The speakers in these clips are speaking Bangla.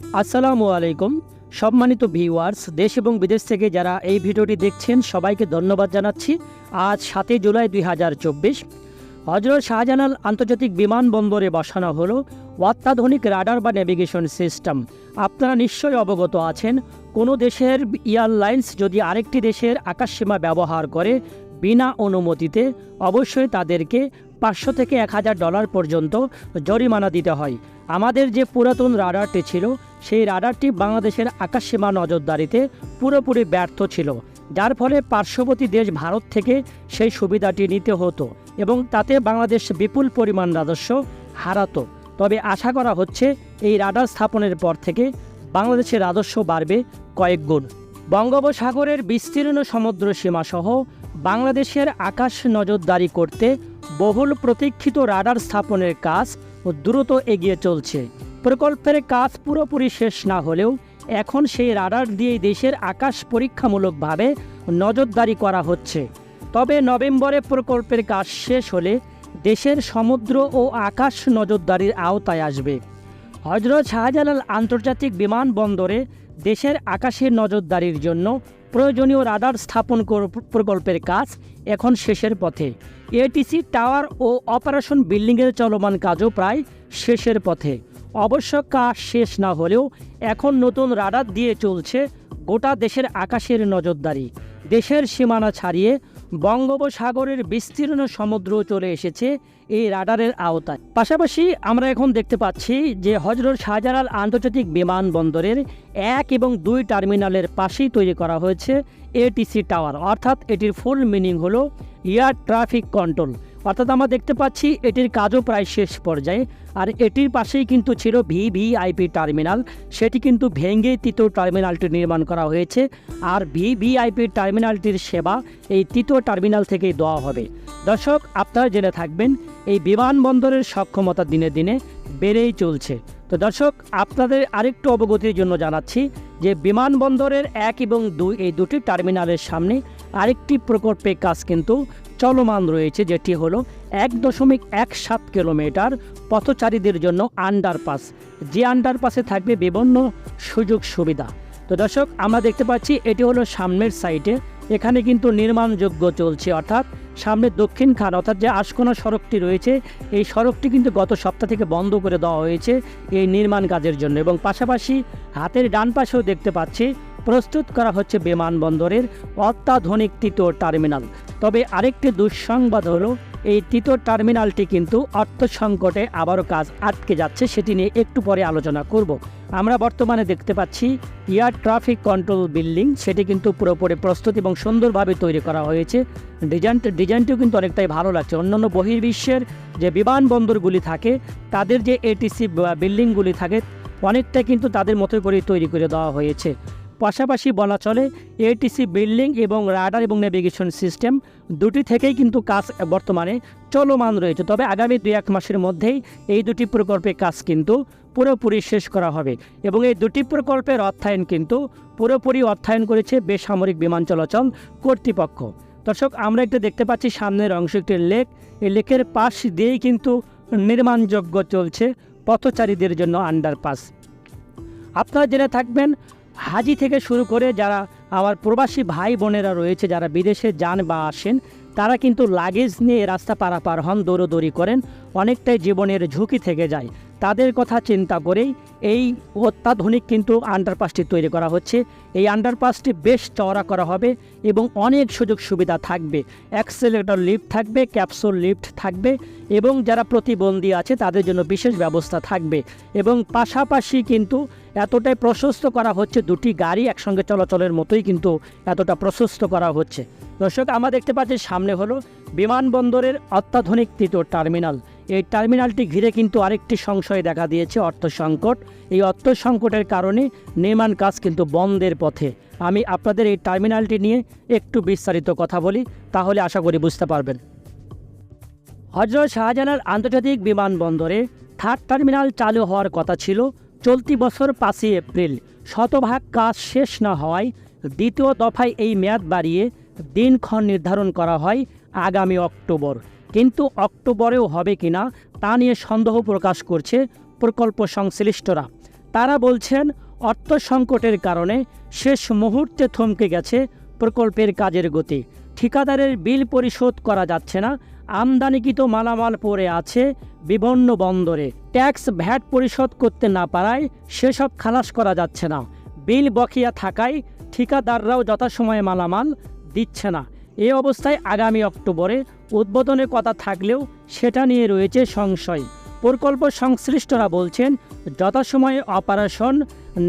আসসালামু আলাইকুম। সম্মানিত ভিউয়ার্স, দেশ এবং বিদেশ থেকে যারা এই ভিডিওটি দেখছেন, সবাইকে ধন্যবাদ জানাচ্ছি। আজ সাতই জুলাই দুই হাজার চব্বিশ। হজরত শাহজালাল আন্তর্জাতিক বিমানবন্দরে বসানো হলো অত্যাধুনিক রাডার বা নেভিগেশন সিস্টেম। আপনারা নিশ্চয়ই অবগত আছেন, কোনো দেশের এয়ারলাইন্স যদি আরেকটি দেশের আকাশসীমা ব্যবহার করে বিনা অনুমতিতে, অবশ্যই তাদেরকে পাঁচশো থেকে এক হাজার ডলার পর্যন্ত জরিমানা দিতে হয়। আমাদের যে পুরাতন রাডারটি ছিল, সেই রাডারটি বাংলাদেশের আকাশসীমা নজরদারিতে পুরোপুরি ব্যর্থ ছিল, যার ফলে পার্শ্ববর্তী দেশ ভারত থেকে সেই সুবিধাটি নিতে হতো এবং তাতে বাংলাদেশ বিপুল পরিমাণ রাজস্ব হারাতো। তবে আশা করা হচ্ছে, এই রাডার স্থাপনের পর থেকে বাংলাদেশের রাজস্ব বাড়বে কয়েক গুণ। বঙ্গোপসাগরের বিস্তীর্ণ সমুদ্র সীমাসহ বাংলাদেশের আকাশ নজরদারি করতে বহুল প্রতীক্ষিত রাডার স্থাপনের কাজ দ্রুত এগিয়ে চলছে। প্রকল্পের কাজ পুরোপুরি শেষ না হলেও এখন সেই রাডার দিয়ে দেশের আকাশ পরীক্ষামূলকভাবে নজরদারি করা হচ্ছে। তবে নভেম্বরে প্রকল্পের কাজ শেষ হলে দেশের সমুদ্র ও আকাশ নজরদারির আওতায় আসবে। হজরত শাহজালাল আন্তর্জাতিক বিমানবন্দরে দেশের আকাশের নজরদারির জন্য প্রয়োজনীয় রাডার স্থাপন প্রকল্পের কাজ এখন শেষের পথে। এটিসি টাওয়ার ও অপারেশন বিল্ডিংয়ের চলমান কাজও প্রায় শেষের পথে। অবশ্য কাজ শেষ না হলেও এখন নতুন রাডার দিয়ে চলছে গোটা দেশের আকাশের নজরদারি। দেশের সীমানা ছাড়িয়ে বঙ্গোপসাগরের বিস্তীর্ণ সমুদ্র চলে এসেছে এই রাডারের আওতায়। পাশাপাশি আমরা এখন দেখতে পাচ্ছি যে হজরত শাহজালাল আন্তর্জাতিক বিমানবন্দরের এক এবং দুই টার্মিনালের পাশেই তৈরি করা হয়েছে এটিসি টাওয়ার। অর্থাৎ এটির ফুল মিনিং হলো এয়ার ট্রাফিক কন্ট্রোল অর্থাৎ আমরা দেখতে পাচ্ছি এটির কাজও প্রায় শেষ পর্যায়ে। আর এটির পাশেই কিন্তু ছিল ভিভিআইপি টার্মিনাল। সেটি কিন্তু ভেঙে তৃতীয় টার্মিনালটি নির্মাণ করা হয়েছে। আর ভিভিআইপি টার্মিনালটির সেবা এই তৃতীয় টার্মিনাল থেকেই দেওয়া হবে। দর্শক, আপনারা জেনে থাকবেন, এই বিমানবন্দরের সক্ষমতা দিনে দিনে বেড়েই চলছে। তো দর্শক, আপনাদের আরেকটু অবগতির জন্য জানাচ্ছি যে বিমানবন্দরের এক এবং দুই, এই দুটি টার্মিনালের সামনে আরেকটি প্রকল্পের কাজ কিন্তু চলমান রয়েছে, যেটি হলো এক দশমিক এক সাত কিলোমিটার পথচারীদের জন্য আন্ডারপাস। যে আন্ডারপাসে থাকবে বিভিন্ন সুযোগ সুবিধা তো দর্শক, আমরা দেখতে পাচ্ছি এটি হলো সামনের সাইডে এখানে কিন্তু নির্মাণযোগ্য চলছে, অর্থাৎ সামনে দক্ষিণ খান, অর্থাৎ যে আশকোনা সড়কটি রয়েছে, এই সড়কটি কিন্তু গত সপ্তাহ থেকে বন্ধ করে দেওয়া হয়েছে এই নির্মাণ কাজের জন্য এবং পাশাপাশি হাতের ডান পাশেও দেখতে পাচ্ছি, প্রস্তুত করা হচ্ছে বিমানবন্দরের অত্যাধুনিক তৃতীয় টার্মিনাল। তবে আরেকটি দুঃসংবাদ হলো, এই তৃতীয় টার্মিনালটি কিন্তু অর্থ সংকটে আবারও কাজ আটকে যাচ্ছে, সেটি নিয়ে একটু পরে আলোচনা করব। আমরা বর্তমানে দেখতে পাচ্ছি এয়ার ট্রাফিক কন্ট্রোল বিল্ডিং, সেটি কিন্তু পুরোপুরি প্রস্তুত এবং সুন্দরভাবে তৈরি করা হয়েছে। ডিজাইন, ডিজাইনটিও কিন্তু অনেকটাই ভালো লাগছে। অন্যান্য বহির্বিশ্বের যে বিমানবন্দরগুলি থাকে, তাদের যে এটিসি বিল্ডিংগুলি থাকে, অনেকটা কিন্তু তাদের মতো করে তৈরি করে দেওয়া হয়েছে। পাশাপাশি বলা চলে এটিসি বিল্ডিং এবং রাডার এবং নেভিগেশন সিস্টেম দুটি থেকেই কিন্তু কাজ বর্তমানে চলমান রয়েছে। তবে আগামী দুই এক মাসের মধ্যেই এই দুটি প্রকল্পের কাজ কিন্তু পুরোপুরি শেষ করা হবে এবং এই দুটি প্রকল্পের অর্থায়ন কিন্তু পুরোপুরি অর্থায়ন করেছে বেসামরিক বিমান চলাচল কর্তৃপক্ষ। দর্শক, আমরা একটু দেখতে পাচ্ছি সামনের অংশ একটি লেক। এই লেকের পাশ দিয়েই কিন্তু নির্মাণযোগ্য চলছে পথচারীদের জন্য আন্ডারপাস। আপনারা জেনে থাকবেন হাজি থেকে শুরু করে যারা আমার প্রবাসী ভাই বোনেরা রয়েছে, যারা বিদেশে যান বা আসেন, তারা কিন্তু লাগেজ নিয়ে রাস্তা পারাপার হন, দৌড়োদৌড়ি করেন। অনেকটাই জীবনের ঝুঁকি থেকে যায়। তাদের কথা চিন্তা করেই এই অত্যাধুনিক কিন্তু আন্ডারপাসটি তৈরি করা হচ্ছে। এই আন্ডারপাসটি বেশ চওড়া করা হবে এবং অনেক সুযোগ সুবিধা থাকবে। অ্যাক্সেলেটর লিফট থাকবে ক্যাপসুল লিফট থাকবে এবং যারা প্রতিবন্ধী আছে তাদের জন্য বিশেষ ব্যবস্থা থাকবে। এবং পাশাপাশি কিন্তু এতটাই প্রশস্ত করা হচ্ছে, দুটি গাড়ি একসঙ্গে চলাচলের মতোই কিন্তু এতটা প্রশস্ত করা হচ্ছে। দর্শক, আমরা দেখতে পাচ্ছি সামনে হলো বিমানবন্দরের অত্যাধুনিক তৃতীয় টার্মিনাল এই টার্মিনালটি ঘিরে কিন্তু আরেকটি সংশয় দেখা দিয়েছে অর্থ সংকট। এই অর্থ সংকটের কারণে নির্মাণ কাজ কিন্তু বন্ধের পথে। আমি আপনাদের এই টার্মিনালটি নিয়ে একটু বিস্তারিত কথা বলি, তাহলে আশা করি বুঝতে পারবেন। হজরত শাহজালাল আন্তর্জাতিক বিমানবন্দরে থার্ড টার্মিনাল চালু হওয়ার কথা ছিল। চলতি বছর পাঁচই এপ্রিল শতভাগ কাজ শেষ না হওয়ায় দ্বিতীয় দফায় এই মেয়াদ বাড়িয়ে দিনক্ষণ নির্ধারণ করা হয় আগামী অক্টোবর। কিন্তু অক্টোবরেও হবে কিনা তা নিয়ে সন্দেহ প্রকাশ করছে প্রকল্প সংশ্লিষ্টরা। তারা বলছেন, অর্থ সংকটের কারণে শেষ মুহূর্তে থমকে গেছে প্রকল্পের কাজের গতি। ঠিকাদারের বিল পরিশোধ করা যাচ্ছে না, আমদানিকৃত মালামাল পড়ে আছে বিভিন্ন বন্দরে। ট্যাক্স ভ্যাট পরিশোধ করতে না পারায় সেসব খালাস করা যাচ্ছে না। বিল বকেয়া থাকায় ঠিকাদাররাও যথাসময়ে মালামাল দিচ্ছে না। এই অবস্থায় আগামী অক্টোবরে উদ্বোধনের কথা থাকলেও সেটা নিয়ে রয়েছে সংশয়। প্রকল্প সংশ্লিষ্টরা বলছেন, যথাসময়ে অপারেশন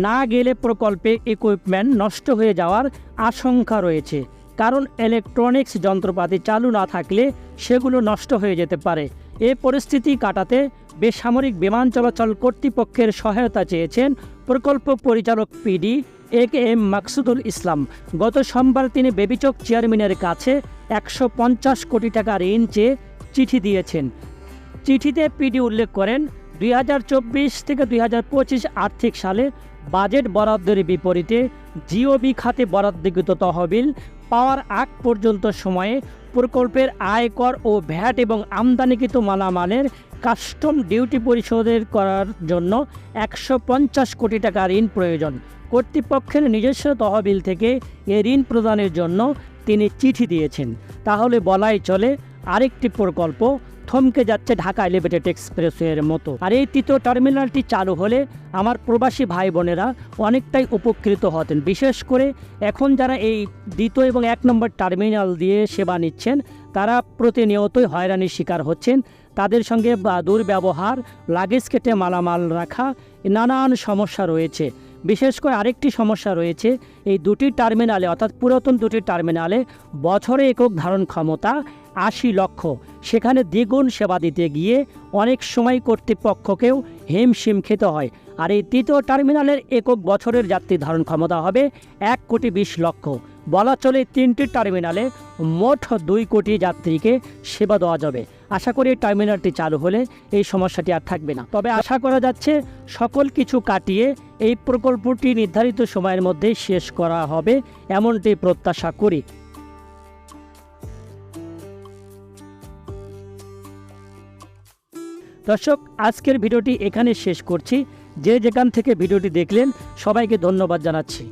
না গেলে প্রকল্পে ইকুইপমেন্ট নষ্ট হয়ে যাওয়ার আশঙ্কা রয়েছে। কারণ ইলেকট্রনিক্স যন্ত্রপাতি চালু না থাকলে সেগুলো নষ্ট হয়ে যেতে পারে। এ পরিস্থিতি কাটাতে বেসামরিক বিমান চলাচল কর্তৃপক্ষের সহায়তা চেয়েছেন প্রকল্প পরিচালক PD A K M Maksudul Islam, গত সোমবার তিনি বেবিচক চেয়ারম্যানের কাছে একশো পঞ্চাশ কোটি টাকা ঋণ চেয়ে চিঠি দিয়েছেন। চিঠিতে পিডি উল্লেখ করেন, দুই হাজার চব্বিশ থেকে দুই হাজার পঁচিশ আর্থিক সালে বাজেট বরাদ্দের বিপরীতে জিওবি খাতে বরাদ্দকৃত তহবিল পাওয়ার আগ পর্যন্ত সময়ে প্রকল্পের আয়কর ও ভ্যাট এবং আমদানিকৃত মালামালের কাস্টম ডিউটি পরিশোধের করার জন্য একশো পঞ্চাশ কোটি টাকা ঋণ প্রয়োজন। কর্তৃপক্ষের নিজস্ব তহবিল থেকে এ ঋণ প্রদানের জন্য তিনি চিঠি দিয়েছেন। তাহলে বলাই চলে, আরেকটি প্রকল্প থমকে যাচ্ছে ঢাকা এলিভেটেড এক্সপ্রেসওয়ের মতো। আর এই তৃতীয় টার্মিনালটি চালু হলে আমার প্রবাসী ভাই বোনেরা অনেকটাই উপকৃত হতেন। বিশেষ করে এখন যারা এই দ্বিতীয় এবং এক নম্বর টার্মিনাল দিয়ে সেবা নিচ্ছেন, তারা প্রতিনিয়তই হয়রানির শিকার হচ্ছেন। তাদের সঙ্গে দুর্ব্যবহার, লাগেজ কেটে মালামাল রাখা, নানান সমস্যা রয়েছে। বিশেষ করে আরেকটি সমস্যা রয়েছে, এই দুটি টার্মিনালে অর্থাৎ পুরাতন দুটি টার্মিনালে বছরে একক ধারণ ক্ষমতা আশি লক্ষ। সেখানে দ্বিগুণ সেবা দিতে গিয়ে অনেক সময় কর্তৃপক্ষকেও হিমশিম খেতে হয়। আর এই তৃতীয় টার্মিনালের একক বছরের যাত্রী ধারণ ক্ষমতা হবে এক কোটি বিশ লক্ষ। বলা চলে তিনটি টার্মিনালে মোট দুই কোটি যাত্রীকে সেবা দেওয়া যাবে। আশা করি টার্মিনালটি চালু হলে এই সমস্যাটি আর থাকবে না। তবে আশা করা যাচ্ছে সকল কিছু কাটিয়ে এই প্রকল্পটি নির্ধারিত সময়ের মধ্যে শেষ করা হবে এমনটি প্রত্যাশা করি। দর্শক, আজকের ভিডিওটি এখানে শেষ করছি। যে যেখান থেকে ভিডিওটি দেখলেন, সবাইকে ধন্যবাদ জানাচ্ছি।